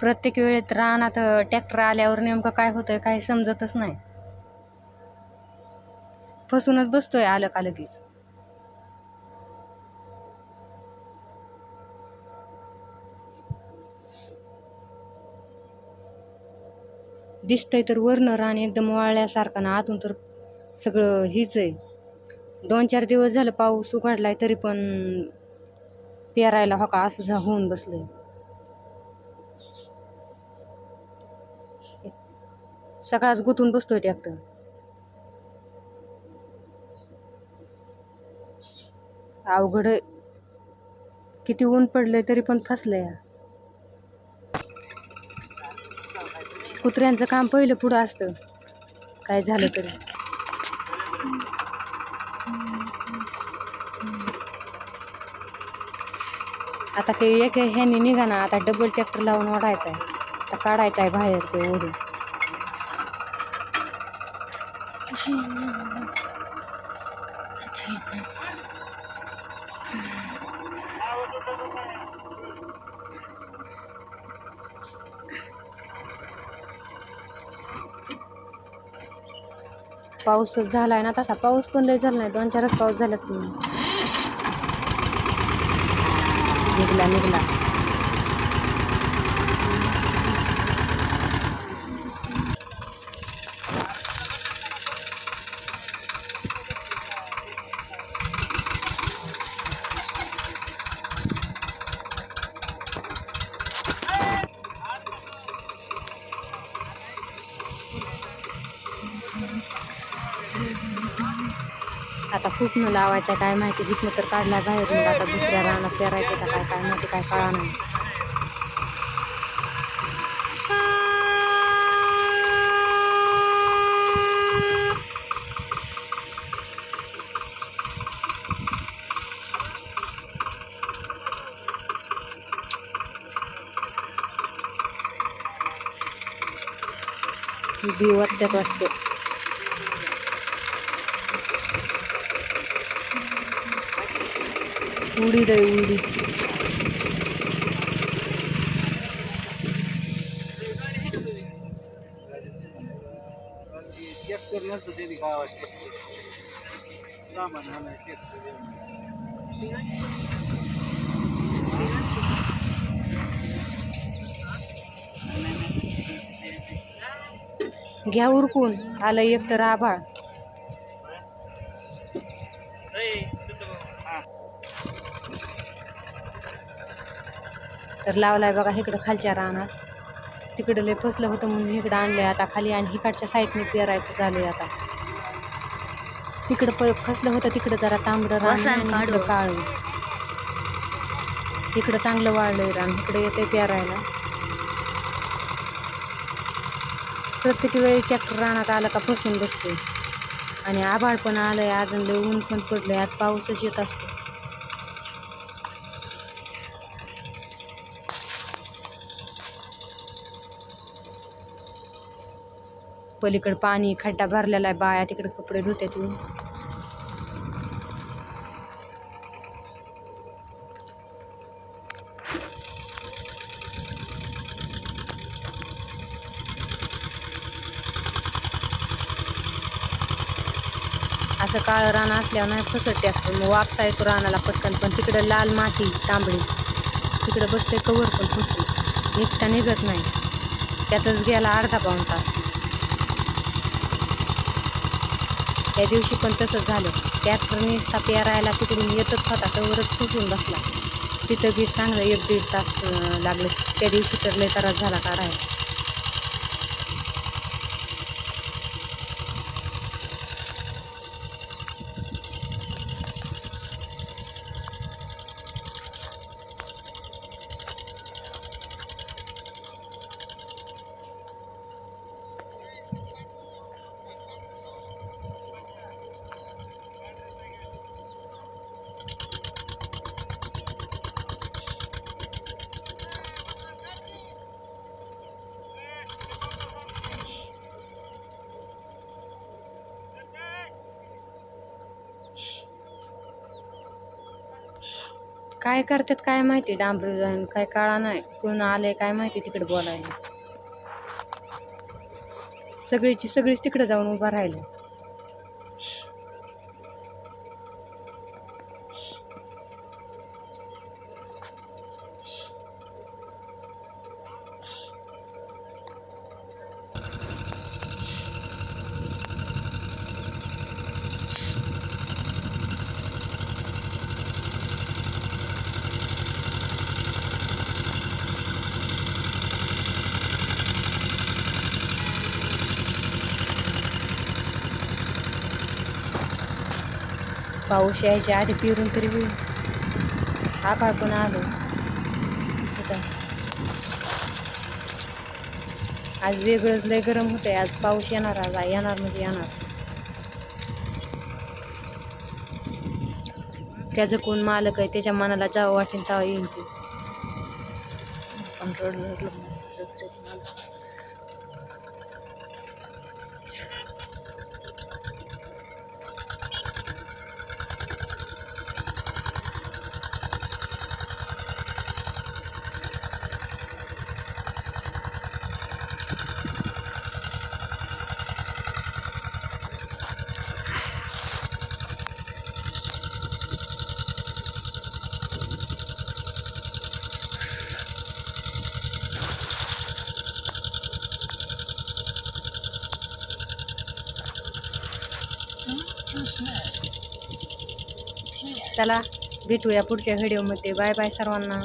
प्रत्येक वेळेत रानात ट्रॅक्टर आल्यावर नेमकं काय होतंय काही समजतच नाही. फसूनच बसतोय आलं का लगेच दिसतंय तर वरनं रान एकदम वाळल्यासारखं ना आतून तर सगळं हीच आहे. दोन चार दिवस झालं पाऊस उघडलाय तरी पण पेरायला हो का असं झा- होऊन बसलंय. सगळाच बसतो बसतोय ट्रॅक्टर. अवघड किती ऊन पडलंय तरी पण फसलंय. कुत्र्यांचं काम पहिलं पुढं असतं. काय झालं तरी. आता काही एक ह्यानी निघा ना आता डबल ट्रॅक्टर लावून ओढायचा आहे आता काढायचा आहे बाहेर ते ओढून. पाऊसच झालाय ना तसा पाऊस पण लय झाला नाही. दोन चारच पाऊस झाला निघला निघला. आता कुठनं लावायचं काय माहिती तिथनं तर काढला बाहेर मग आता दुसऱ्या रानात पेरायचं का काय काय माहिती काय कळा नाही. बी वाटत्यात वाटते. उडीद आहे उडी. घ्या उरकून आलं एक तर आभाळ. तर लावलाय बघा इकडं खालच्या रानात. तिकडं लय फसलं होतं म्हणून इकडं आणलंय आता खाली आणि इकडच्या साईडने पेरायचं झालंय आता. तिकडं प फसलं होतं तिकडं जरा तांबडं रान आहे आणि इकडं काळं. इकडं चांगलं वाळलंय रान इकडं येते पेरायला. प्रत्येक वेळी ट्रॅक्टर रानात आला का फसून बसते आणि आभाळ पण आलंय अजून लय ऊन पण पडलंय आज पाऊसच येत असतो. पलीकडे पाणी खड्डा भरलेला आहे बाया तिकडे कपडे धुत्यात येऊन असं काळं रान असल्यावर नाही फसट टाकतो मग वापसा येतो रानाला पटकन पण तिकडं लाल माती तांबडी. तिकडं बसते कवर पण फसून निघता निघत नाही. त्यातच गेला अर्धा पाऊण तास. त्या दिवशी पण तसंच झालं. ट्रॅक्टर निसता पेरायला तिकडून येतच होता वरच फसून बसला. तिथं बी चांगलं एक दीड तास लागलं लागले. त्या दिवशी तर लय त्रास झाला काढायला काय करतात काय माहिती? डांबरू जाऊन काय काळा नाही. कोण आले काय माहिती तिकडे बोलायला. सगळीची सगळीच तिकडे जाऊन उभा राहिलं. पाऊस यायच्या आधी पिरून तरी होईल. आभाळ पण आलो. आज वेगळंच लय गरम होतंय. आज पाऊस येणार आज येणार म्हणजे येणार. त्याचं कोण मालक आहे त्याच्या मनाला जावं वाटेल तेव्हा येईल ते. पण रडलं. चला भेटूया पुढच्या व्हिडिओमध्ये बाय बाय सर्वांना.